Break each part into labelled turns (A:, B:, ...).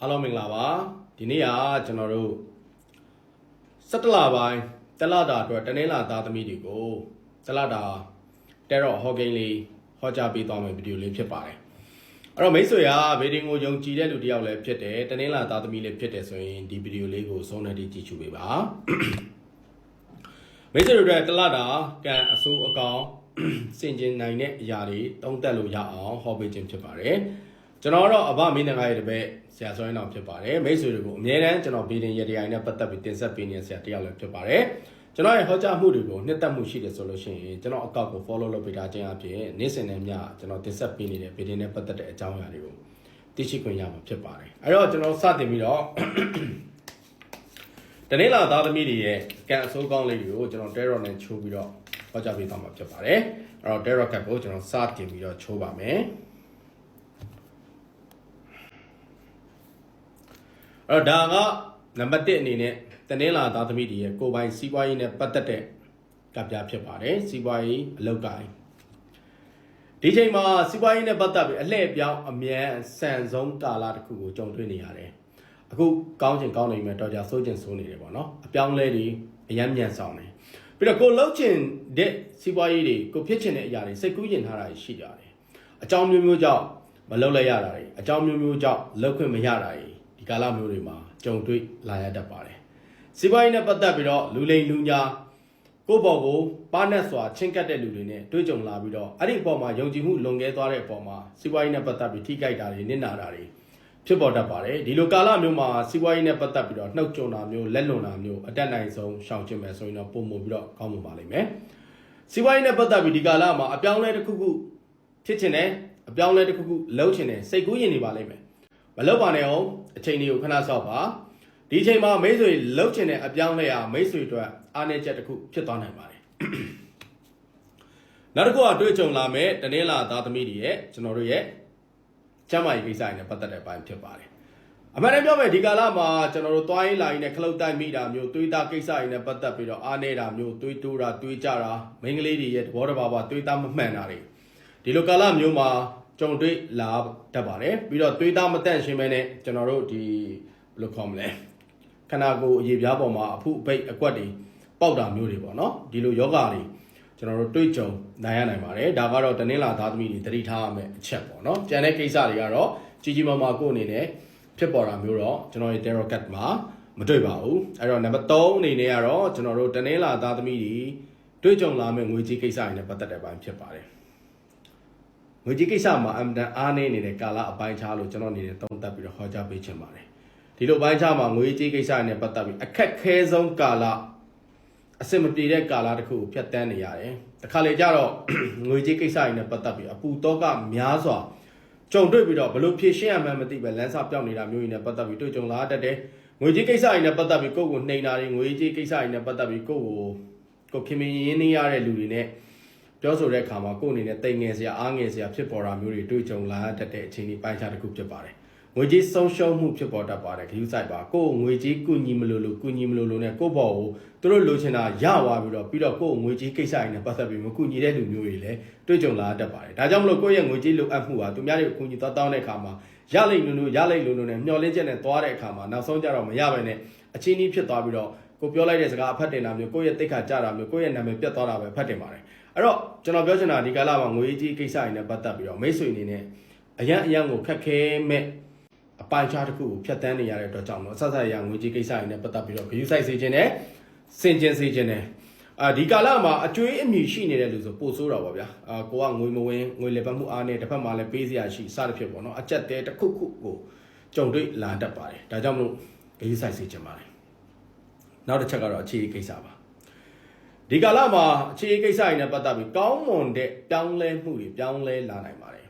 A: အားလုံးမင်္ဂလာပါဒီနေ့ကကျွန်တော်တို့17လပိုင်းတလတာအတွက်တနင်္လာသားသမီးတွေကိုတလတာတဲတော့ဟော့ဂိမ်းလေးဟောကြားပေးသွားမယ့်ဗီဒီယိုလေးဖြစ်ပါတယ်အဲ့တော့မိတ်ဆွေကဗီဒီယိုကိုယုံကြည်တဲ့လူတစ်ယောက်လည်းဖြစ်တယ်တနင်္လာသားသမီးလေးဖြစ်တယ်ဆိုရင်ဒီဗီဒီယိုလေးကိုဆုံးတဲ့တိကြည့်ချူပေးပါမိတ်ဆွေတို့အတွက်တလတာကံအစိုးအကောင်စင်ကျင်နိုင်တဲ့အရာတွေတုံးတက်လို့ရအောင်ဟောပေးခြင်းဖြစ်ပါတယ် ကျွန်တော်တော့အဘမင်းငါရဲ့တပည့်ဆရာဆွဲအောင်ဖြစ်ပါတယ်မိတ်ဆွေတွေကိုအမြဲတမ်းကျွန်တော်ဗီဒီယိုရတရားနဲ့ပတ်သက်ပြီးတင်ဆက်ပေးနေတဲ့ဆရာတယောက်လည်းဖြစ်ပါတယ်ကျွန်တော်ရဲ့ဟောကြားမှုတွေကိုနှစ်သက်မှုရှိတယ်ဆိုလို့ရှိရင်ကျွန်တော်အကောင့်ကို follow လုပ်ပေးထားခြင်းအပြင်နေ့စဉ်နဲ့ညကျွန်တော်တင်ဆက်ပေးနေတဲ့ဗီဒီယိုနဲ့ပတ်သက်တဲ့အကြောင်းအရာတွေကိုသိရှိခွင့်ရမှာဖြစ်ပါတယ်အဲ့တော့ကျွန်တော်စတင်ပြီးတော့တနေ့လာသားသမီးတွေရဲ့ကံအစိုးကောင်းလေးတွေကိုကျွန်တော် Terror နဲ့ချိုးပြီးတော့ဟောကြားပေးသွားမှာဖြစ်ပါတယ်အဲ့တော့ Terror ကတ်ကိုကျွန်တော်စတင်ပြီးတော့ချိုးပါမယ် အဲ့တော့ဒါကနံပါတ်1အနေနဲ့တနေ့လာသားသမီးတွေရဲ့ကိုယ်ပိုင်စီးပွားရေးနဲ့ပတ်သက်တဲ့ကပ်ပြားဖြစ်ပါတယ်စီးပွားရေးအလုပ်ကိုင်းဒီချိန်မှာစီးပွားရေးနဲ့ပတ်သက်ပြီးအလှည့်ပြောင်းအမြန်ဆန်ဆုံးကာလတစ်ခုကိုကြုံတွေ့နေရတယ်အခုကောင်းချင်ကောင်းနေမယ်တော့ကြစိုးချင်စိုးနေတယ်ပေါ့နော်အပြောင်းလဲတွေအယမ်းမြန်ဆောင်တယ်ပြီးတော့ကိုလှုပ်ချင်တဲ့စီးပွားရေးတွေကိုဖြစ်ချင်တဲ့အရာတွေစိတ်ကူးရင်ထားတာရှိကြတယ်အကြောင်းမျိုးမျိုးကြောင့်မလုပ်လိုက်ရတာတွေအကြောင်းမျိုးမျိုးကြောင့်လုပ်ခွင့်မရတာတွေဒီ ကာလမျိုးတွေမှာကြုံတွေ့လာရတတ်ပါတယ်စီးပွားရေးနဲ့ပတ်သက်ပြီးတော့လူလိမ်လူညာကိုယ့်ဘော်ကိုပါနဲ့စွာချင်းကပ်တဲ့လူတွေနဲ့တွေ့ကြုံလာပြီးတော့အဲ့ဒီအပေါ်မှာယုံကြည်မှုလွန်ကဲသွားတဲ့အပေါ်မှာစီးပွားရေးနဲ့ပတ်သက်ပြီးထိခိုက်တာတွေနစ်နာတာတွေဖြစ်ပေါ်တတ်ပါတယ်ဒီလိုကာလမျိုးမှာစီးပွားရေးနဲ့ပတ်သက်ပြီးတော့နှုတ်ကြုံတာမျိုးလက်လွန်တာမျိုးအတက်နိုင်ဆုံးရှောင်ကျဉ်မယ်ဆိုရင်တော့ပုံမှုပြီးတော့ကောင်းမှာပါလိမ့်မယ်စီးပွားရေးနဲ့ပတ်သက်ပြီးဒီကာလမှာအပြောင်းလဲတစ်ခုခုဖြစ်ချင်တယ်အပြောင်းလဲတစ်ခုခုလုပ်ချင်တယ်စိတ်ကူးရင်နေပါလိမ့်မယ် မလုပ်ပါနဲ့အောင်အချိန်လေးကိုခဏဆောက်ပါဒီအချိန်မှာမိတ်ဆွေလှုပ်ချင်တဲ့အပြောင်းလဲဟာမိတ်ဆွေအတွက်အားနည်းချက်တစ်ခုဖြစ်သွားနိုင်ပါတယ်နောက်တစ်ခုကတွေ့ကြုံလာမဲ့တနင်္လာသားသမီးတွေရဲ့ကျွန်တော်တို့ရဲ့ကျမ်းမာရေးကိစ္စတွေနဲ့ပတ်သက်တဲ့ပိုင်းဖြစ်ပါတယ်အမှန်တမ်းပြောမယ်ဒီကာလမှာကျွန်တော်တို့သွားရေးလာရေးနဲ့ခလုတ်တိုက်မိတာမျိုးသွေးသားကိစ္စတွေနဲ့ပတ်သက်ပြီးတော့အားနေတာမျိုးသွေးတိုးတာသွေးကြတာမိန်းကလေးတွေရဲ့သဘောတဘာဝသွေးသားမမှန်တာတွေဒီလိုကာလမျိုးမှာ ကြုံတွေ့လာတတ်ပါတယ်ပြီးတော့သွေးသားမတန့်ရှင်းမဲနဲ့ကျွန်တော်တို့ဒီဘယ်လိုခေါ်မလဲခန္ဓာကိုယ်အရေးပြားပေါ်မှာအဖုအပိတ်အကွက်တွေပေါက်တာမျိုးတွေပေါ့နော်ဒီလိုယောဂတွေကျွန်တော်တို့တွေ့ကြုံနိုင်ရနိုင်ပါတယ်ဒါကတော့တနင်္လာသားသမီးတွေတတိထားရမယ့်အချက်ပေါ့နော်ကြံတဲ့ကိစ္စတွေကတော့ကြီးကြီးမားမားကိုယ့်အနေနဲ့ဖြစ်ပေါ်တာမျိုးတော့ကျွန်တော်ရဲ့ tarot card မှာမတွေ့ပါဘူးအဲ့တော့နံပါတ်3အနေနဲ့ကတော့ကျွန်တော်တို့တနင်္လာသားသမီးတွေတွေ့ကြုံလာမယ့်ငွေကြေးကိစ္စတွေနဲ့ပတ်သက်တဲ့ပိုင်းဖြစ်ပါတယ် ငွေကြေးကိစ္စမှာအမ်တန်အားနေနေတဲ့ကာလအပိုင်းခြားလို့ကျွန်တော်အနေနဲ့သုံးသပ်ပြီးတော့ဟောကြားပေးချင်ပါတယ်ဒီလိုပိုင်းခြားမှာငွေကြေးကိစ္စတွေနဲ့ပတ်သက်ပြီးအခက်ခဲဆုံးကာလအစင်မပြေတဲ့ကာလတစ်ခုကိုဖြတ်တန်းနေရတယ်။တခါလေကျတော့ငွေကြေးကိစ္စတွေနဲ့ပတ်သက်ပြီးအပူတော့ကများစွာကြုံတွေ့ပြီးတော့ဘလို့ဖြည့်ရှင်းရမှန်းမသိပဲလမ်းစာပြောင်းနေတာမျိုးတွေနဲ့ပတ်သက်ပြီးတွေ့ကြုံလာတတ်တယ်။ငွေကြေးကိစ္စတွေနဲ့ပတ်သက်ပြီးကိုယ့်ကိုနှိမ်တာတွေငွေကြေးကိစ္စတွေနဲ့ပတ်သက်ပြီးကိုယ့်ကိုကိုယ်ခင်မင်းရင်းနေရတဲ့လူတွေနဲ့ ပြောဆိုတဲ့အခါမှာကိုယ့်အနေနဲ့တိမ်ငယ်စရာအားငယ်စရာဖြစ်ပေါ်တာမျိုးတွေတွေ့ကြုံလာတတ်တဲ့အခြေအနေပိုင်းခြားတစ်ခုဖြစ်ပါတယ်။ငွေကြေးဆုံးရှုံးမှုဖြစ်ပေါ်တတ်ပါတယ်ခရူးဆိုင်ပါကိုယ်ငွေကြေးကုညီမလို့လို့ကုညီမလို့လို့နဲ့ကိုယ့်ဘော်ကိုသူတို့လိုချင်တာရသွားပြီးတော့ပြီးတော့ကိုယ်ငွေကြေးကိစ္စတွေနဲ့ပတ်သက်ပြီးမကုညီတဲ့လူမျိုးတွေလည်းတွေ့ကြုံလာတတ်ပါတယ်ဒါကြောင့်မလို့ကိုယ့်ရဲ့ငွေကြေးလိုအပ်မှုဟာသူများတွေကိုကုညီသွားတောင်းတဲ့အခါမှာရလိမ့်လို့လို့ရလိမ့်လို့လို့နဲ့မျောလင်းချက်နဲ့သွားတဲ့အခါမှာနောက်ဆုံးကြတော့မရပဲနဲ့အချင်းကြီးဖြစ်သွားပြီးတော့ကိုပြောလိုက်တဲ့စကားအဖတ်တင်တာမျိုးကိုယ့်ရဲ့တိတ်ခါကြတာမျိုးကိုယ့်ရဲ့နာမည်ပြတ်သွားတာပဲဖတ်တင်ပါတယ် အဲ့တော့ကျွန်တော်ပြောချင်တာဒီကာလမှာငွေကြေးကိစ္စတွေနဲ့ပတ်သက်ပြီးတော့မိတ်ဆွေအနေနဲ့အရန်အရန်ကိုခက်ခဲမဲ့အပိုင်းခြားတစ်ခုကိုဖြတ်တန်းနေရတဲ့အတွက်ကြောင့်တော့ဆက်ဆက်ရငွေကြီးကိစ္စတွေနဲ့ပတ်သက်ပြီးတော့ဂရုစိုက်စေခြင်းနဲ့စင်ကျင်စေခြင်းနဲ့အာဒီကာလမှာအကျွေးအမြည်ရှိနေတဲ့လူဆိုပို့ဆိုးတာပါဗျာအာကိုကငွေမဝင်ငွေလေပတ်မှုအားနဲ့တစ်ဖက်မှာလည်းပေးစရာရှိစသဖြင့်ပေါ့နော်အကြက်တဲတစ်ခုခုကိုကြုံတွေ့လာတတ်ပါတယ်ဒါကြောင့်မလို့ဂရုစိုက်စေခြင်းပါတယ်နောက်တစ်ချက်ကတော့အခြေအကိစ္စပါ ဒီကာလမှာအခြေအကိစ္စတွေနဲ့ပတ်သက်ပြီးကောင်းမွန်တဲ့ပြောင်းလဲမှုတွေပြောင်းလဲလာနိုင်ပါတယ်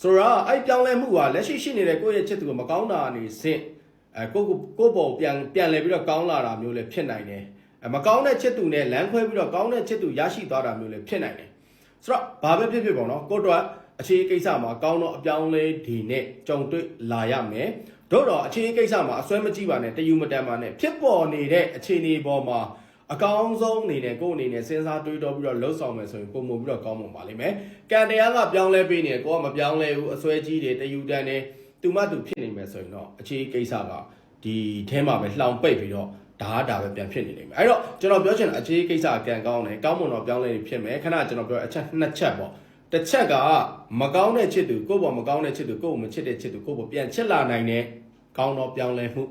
A: ဆိုတော့အဲ့ပြောင်းလဲမှုကလက်ရှိရှိနေတဲ့ကိုယ့်ရဲ့ချစ်သူကမကောင်းတာအနေစင့်အဲကိုကိုကိုပေါ်ပြန်ပြန်လဲပြီးတော့ကောင်းလာတာမျိုးလည်းဖြစ်နိုင်တယ်အဲမကောင်းတဲ့ချစ်သူနဲ့လမ်းခွဲပြီးတော့ကောင်းတဲ့ချစ်သူရရှိသွားတာမျိုးလည်းဖြစ်နိုင်တယ်ဆိုတော့ဘာပဲဖြစ်ဖြစ်ပေါ့နော်ကိုတော့အခြေကိစ္စမှာကောင်းတော့အပြောင်းလဲဒီနဲ့ကြုံတွေ့လာရမယ်တို့တော့အခြေကိစ္စမှာအစွဲမကြည့်ပါနဲ့တယူမတန်ပါနဲ့ဖြစ်ပေါ်နေတဲ့အခြေအနေပေါ်မှာ အကောင်းဆုံးအနေနဲ့ကိုယ့်အနေနဲ့စဉ်းစားတွေးတောပြီးတော့လှုပ်ဆောင်မယ်ဆိုရင်ပုံမှုပြီးတော့ကောင်းမှာပါလိမ့်မယ်။ကံတရားကပြောင်းလဲပေးနေတယ်ကိုကမပြောင်းလဲဘူးအစွဲကြီးတွေတယူတန်နေတသူမသူဖြစ်နေမယ်ဆိုရင်တော့အခြေကိစ္စကဒီအဲမှာပဲလှောင်ပိတ်ပြီးတော့ဒါကဒါပဲပြန်ဖြစ်နေလိမ့်မယ်အဲ့တော့ကျွန်တော်ပြောချင်တာအခြေကိစ္စကံကောင်းတယ်ကောင်းမွန်တော့ပြောင်းလဲနေဖြစ်မယ်ခဏကျွန်တော်ပြောအချက်နှစ်ချက်ပေါ့တစ်ချက်ကမကောင်းတဲ့ချစ်သူကိုယ့်ဘောမကောင်းတဲ့ချစ်သူကိုယ့်ကိုမချစ်တဲ့ချစ်သူကိုယ့်ဘောပြန်ချစ်လာနိုင်တဲ့ကောင်းတော့ပြောင်းလဲမှု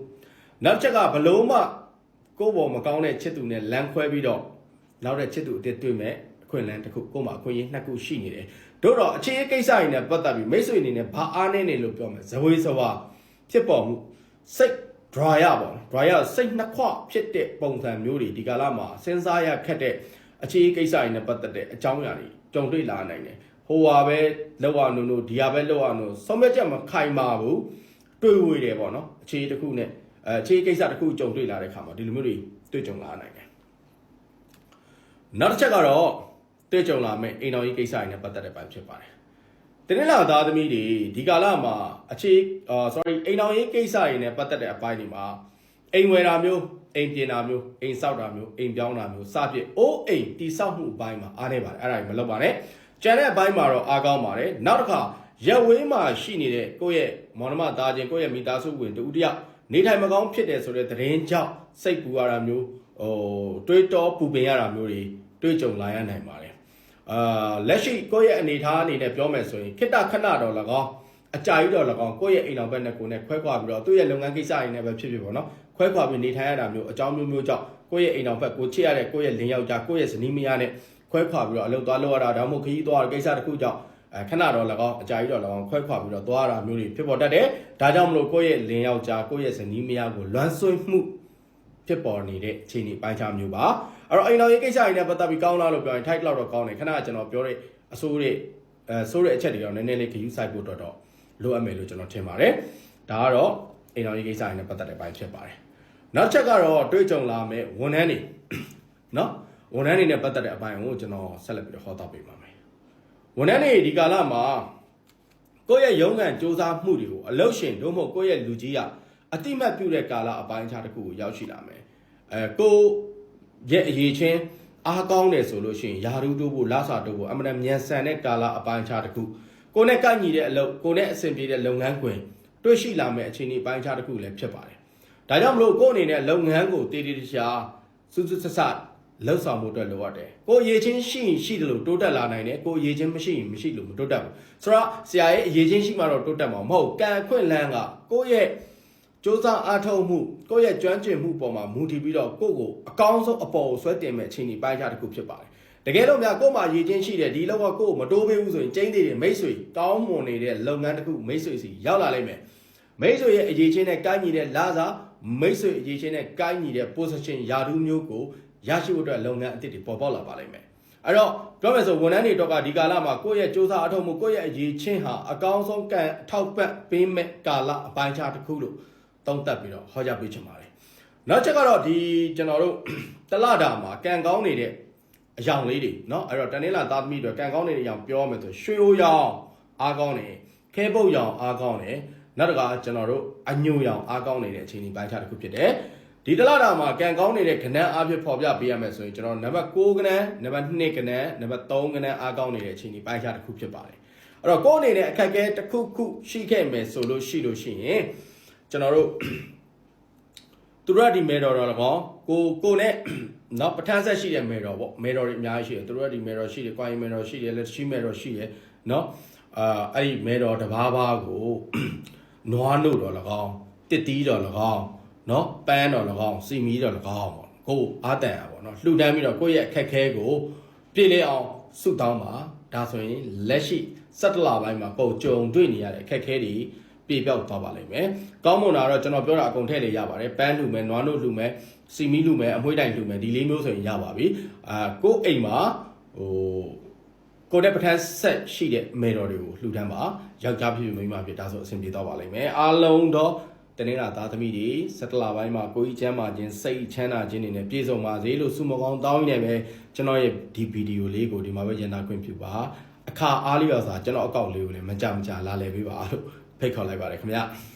A: နောက်ချက်ကဘလို့မှ ကိုယ့်ဘောမကောင်းတဲ့ချစ်သူနဲ့လမ်းခွဲပြီးတော့နောက်တဲ့ချစ်သူအစ်တွေ့မဲ့အခွင့်အလမ်းတစ်ခုကိုယ့်မှာအခွင့်အရေးနှစ်ခုရှိနေတယ်တို့တော့အခြေကိစ္စရင်းနဲ့ပတ်သက်ပြီးမိတ်ဆွေအနေနဲ့ဘာအားနည်းနေလို့ပြောမယ်ဇဝေးစဝါဖြစ်ပေါ်မှုစိတ် dryer ပေါ့နော် dryer စိတ်နှစ်ခွဖြစ်တဲ့ပုံစံမျိုးတွေဒီကာလမှာစဉ်းစားရခက်တဲ့အခြေကိစ္စတွေနဲ့ပတ်သက်တဲ့အကြောင်းအရာတွေကြုံတွေ့လာနိုင်တယ်ဟိုဟာပဲလောက်အောင်လို့ဒီဟာပဲလောက်အောင်လို့ဆုံးဖြတ်ချက်မခိုင်မာဘူးတွေ့ဝေတယ်ပေါ့နော်အခြေတစ်ခုနဲ့ အဲအခြေကိစ္စတစ်ခုကြုံတွေ့လာတဲ့ခါမှာဒီလိုမျိုးတွေတွေ့ကြုံလာနိုင်တယ်နောက်တစ်ချက်ကတော့တွေ့ကြုံလာမယ့်အိမ်တော်ကြီးကိစ္စတွေနဲ့ပတ်သက်တဲ့ပိုင်းဖြစ်ပါတယ်တနင်္လာသားသမီးတွေဒီကာလမှာအခြေအာ sorry အိမ်တော်ရေးကိစ္စတွေနဲ့ပတ်သက်တဲ့အပိုင်းတွေမှာအိမ်ဝယ်တာမျိုးအိမ်ပြင်တာမျိုးအိမ်ဆောက်တာမျိုးအိမ်ပြောင်းတာမျိုးစသဖြင့်အိုးအိမ်တိဆောက်မှုအပိုင်းမှာအားနေပါတယ်အဲ့ဒါကြီးမလုပ်ပါနဲ့ကျန်တဲ့အပိုင်းမှာတော့အားကောင်းပါတယ်နောက်တစ်ခါရက်ဝေးမှာရှိနေတဲ့ကိုယ့်ရဲ့မောင်နှမသားချင်းကိုယ့်ရဲ့မိသားစုဝင်တူတယောက် နေထိုင်မကောင်းဖြစ်တယ်ဆိုတဲ့သတင်းကြောင့်စိတ်ပူရတာမျိုးဟိုတွေးတောပူပင်ရတာမျိုးတွေတွေးကြုံလာရနိုင်ပါတယ်အာလက်ရှိကိုယ့်ရဲ့အနေထားအနေနဲ့ပြောမယ်ဆိုရင်ခိတ္တခဏတော့၎င်းအကြာကြီးတော့၎င်းကိုယ့်ရဲ့အိမ်တော်ဘက်နဲ့ကိုယ်နဲ့ခွဲခွာပြီးတော့သူ့ရဲ့လုပ်ငန်းကိစ္စတွေနဲ့ပဲဖြစ်ဖြစ်ပေါ့နော်ခွဲခွာပြီးနေထိုင်ရတာမျိုးအကြောင်းမျိုးမျိုးကြောင့်ကိုယ့်ရဲ့အိမ်တော်ဘက်ကိုချစ်ရတဲ့ကိုယ့်ရဲ့လင်ယောက်ျားကိုယ့်ရဲ့ဇနီးမယားနဲ့ခွဲခွာပြီးတော့အလုပ်သွားလုပ်ရတာဒါမှမဟုတ်ခရီးသွားရတဲ့ကိစ္စတစ်ခုကြောင့်အဲ ခဏတော့၎င်းအကြာကြီးတော့၎င်းခွဲခွာပြီးတော့သွားရတာမျိုးတွေဖြစ်ပေါ်တတ်တယ်ဒါကြောင့်မလို့ကိုယ့်ရဲ့လင်ယောက်ျားကိုယ့်ရဲ့ဇနီးမယားကိုလွမ်းဆွေးမှုဖြစ်ပေါ်နေတဲ့အခြေအနေပိုင်းခြားမျိုးပါအဲ့တော့အိမ်တော်ရေးကိစ္စတွေနဲ့ပတ်သက်ပြီးကောင်းလားလို့ပြောရင် title တော့ကောင်းတယ်ခဏကျွန်တော်ပြောတဲ့အဆိုးတွေအဲဆိုးတဲ့အချက်တွေတော့နည်းနည်းလေးခယူးဆိုင်ဖို့တော့တော့လိုအပ်မယ်လို့ကျွန်တော်ထင်ပါတယ်ဒါကတော့အိမ်တော်ရေးကိစ္စတွေနဲ့ပတ်သက်တဲ့ပိုင်းဖြစ်ပါတယ်နောက်ချက်ကတော့တွေးကြုံလာမယ့်ဝန်ထမ်းတွေနော်ဝန်ထမ်းတွေနဲ့ပတ်သက်တဲ့အပိုင်းကိုကျွန်တော်ဆက်လက်ပြီးတော့ဟောတော့ပေးပါမယ် ဝန်ထမ်းတွေဒီကာလမှာကိုယ့်ရဲ့ရုံးကန်စ조사မှုတွေကိုအလုတ်ရှင်တို့မဟုတ်ကိုယ့်ရဲ့လူကြီးကအတိမတ်ပြုတဲ့ကာလအပိုင်းအခြားတစ်ခုကိုရောက်ရှိလာမယ်အဲကိုရဲ့အရေးချင်းအားကောင်းတယ်ဆိုလို့ရှိရင်ယာရုတို့ဖို့လာစာတို့ဖို့အမှန်တမ်းမြန်ဆန်တဲ့ကာလအပိုင်းအခြားတစ်ခုကိုနဲ့ကန့်ညီတဲ့အလုပ်ကိုနဲ့အဆင်ပြေတဲ့လုပ်ငန်းခွင်တွေ့ရှိလာမယ့်အခြေအနေပိုင်းခြားတစ်ခုလည်းဖြစ်ပါတယ်ဒါကြောင့်မလို့ကိုအနေနဲ့လုပ်ငန်းကိုတည်တည်တခြားစူးစူးဆဆ လှုပ်ဆောင်မှုအတွက်လိုအပ်တယ်ကိုအရေးချင်းရှိရင်ရှိတယ်လို့တိုးတက်လာနိုင်တယ်ကိုအရေးချင်းမရှိရင်မရှိလို့မတိုးတက်ဘူးဆိုတော့ဆရာရဲ့အရေးချင်းရှိမှတော့တိုးတက်မှာမဟုတ်ကံအခွင့်လန်းကကိုရဲ့စ조사အားထုတ်မှုကိုယ့်ရဲ့ကျွမ်းကျင်မှုပေါ်မှာမူတည်ပြီးတော့ကိုယ့်ကိုအကောင်းဆုံးအပေါ်ကိုဆွဲတင်မဲ့အခြေအနေပိုင်းခြားတစ်ခုဖြစ်ပါတယ်တကယ်လို့များကိုယ့်မှာရည်ချင်းရှိတယ်ဒီလောက်ကကိုယ့်ကိုမတိုးပေးဘူးဆိုရင်ကျင်းသေးတယ်မိတ်ဆွေကောင်းမွန်နေတဲ့လုပ်ငန်းတစ်ခုမိတ်ဆွေစီရောက်လာလိမ့်မယ်မိတ်ဆွေရဲ့အရေးချင်းနဲ့ကိုင်းညီတဲ့လာစာမိတ်ဆွေအရေးချင်းနဲ့ကိုင်းညီတဲ့ position ယာတူးမျိုးကို ရရှိဖို့အတွက်လုပ်ငန်းအသစ်တွေပေါ်ပေါက်လာပါလိမ့်မယ်အဲ့တော့ပြောမယ်ဆိုဝန်ထမ်းတွေတော့ကဒီကာလမှာကိုယ့်ရဲ့စ조사အထောက်မှုကိုယ့်ရဲ့အရေးချင်းဟာအကောင်းဆုံးကံအထောက်ပံ့ပေးမဲ့ကာလအပိုင်းခြားတစ်ခုလို့ သုံးသပ်ပြီးတော့ဟောကြားပေးချင်ပါတယ်။နောက်ချက်ကတော့ဒီကျွန်တော်တို့တလတာမှာကံကောင်းနေတဲ့အယောင်လေးတွေเนาะအဲ့တော့တနင်္လာသားသမီးတွေကံကောင်းနေတဲ့အယောင်ပြောမယ်ဆိုရွှေအိုးရောင်အားကောင်းနေခဲပုတ်ရောင်အားကောင်းနေနောက်တစ်ခါကျွန်တော်တို့အညိုရောင်အားကောင်းနေတဲ့အခြေအနေပိုင်းခြားတစ်ခုဖြစ်တယ်။ ဒီတလတာမှာကံကောင်းနေတဲ့ကဏ္ဍအားဖြင့်ပေါ်ပြပေးရမယ်ဆိုရင်ကျွန်တော်နံပါတ်6ကဏ္ဍနံပါတ်2ကဏ္ဍနံပါတ်3ကဏ္ဍအားကောင်းနေတဲ့အခြေအနေပိုင်းခြားတစ်ခုဖြစ်ပါတယ်။အဲ့တော့ကိုယ်အနေနဲ့အခက်အခဲတစ်ခုခုရှိခဲ့မယ်ဆိုလို့ရှိလို့ရှိရင်ကျွန်တော်တို့သူတို့ကဒီမေတော်တော်၎င်းကိုကိုနဲ့နော်ပထန်းဆက်ရှိတဲ့မေတော်ပေါ့မေတော်တွေအများကြီးရှိတယ်သူတို့ကဒီမေတော်ရှိတယ်ကွာရင်မေတော်ရှိတယ်လက်ရှိမေတော်ရှိတယ်နော်အာအဲ့ဒီမေတော်တစ်ပါးပါးကိုနွားနို့တော်၎င်းတစ်တီးတော်၎င်း နော်ပန်းတော်၎င်းစီမီတော်၎င်းပေါ့ကိုအားတန်ရပါပေါ့နော်လှူဒန်းပြီးတော့ကိုယ့်ရဲ့အခက်ခဲကိုပြည်လေအောင်ဆုတောင်းပါဒါဆိုရင်လက်ရှိစက်တလာပိုင်းမှာပုံကြုံတွေ့နေရတဲ့အခက်ခဲတွေပြေပြောက်သွားပါလိမ့်မယ်။ကောင်းမွန်တာတော့ကျွန်တော်ပြောတာအကုန်ထည့်လေရပါတယ်။ပန်းလှူမယ်၊နွားနို့လှူမယ်၊စီမီလှူမယ်၊အမွှေးတိုင်လှူမယ်ဒီလေးမျိုးဆိုရင်ရပါပြီ။အာကိုယ့်အိမ်မှာဟိုကိုတဲ့ပထန်းဆက်ရှိတဲ့မေတော်တွေကိုလှူဒန်းပါ။ယောက်ျားဖြစ်ဖြစ်မိန်းမဖြစ်ဒါဆိုအဆင်ပြေသွားပါလိမ့်မယ်။အားလုံးတော့ တနေ့တာသားသမီးတွေစက်တလာပိုင်းမှာကိုကြီးချမ်းပါခြင်းစိတ်ချမ်းသာခြင်းတွေနဲ့ပြည့်စုံပါစေလို့ဆုမကောင်းတောင်းနေတယ်ပဲကျွန်တော်ရဲ့ဒီဗီဒီယိုလေးကိုဒီမှာပဲရန်နာခွင့်ပြုပါအခါအားလျော်စွာကျွန်တော်အကောင့်လေးကိုလည်းမကြမကြလာလည်ပေးပါလို့ဖိတ်ခေါ်လိုက်ပါတယ်ခင်ဗျာ။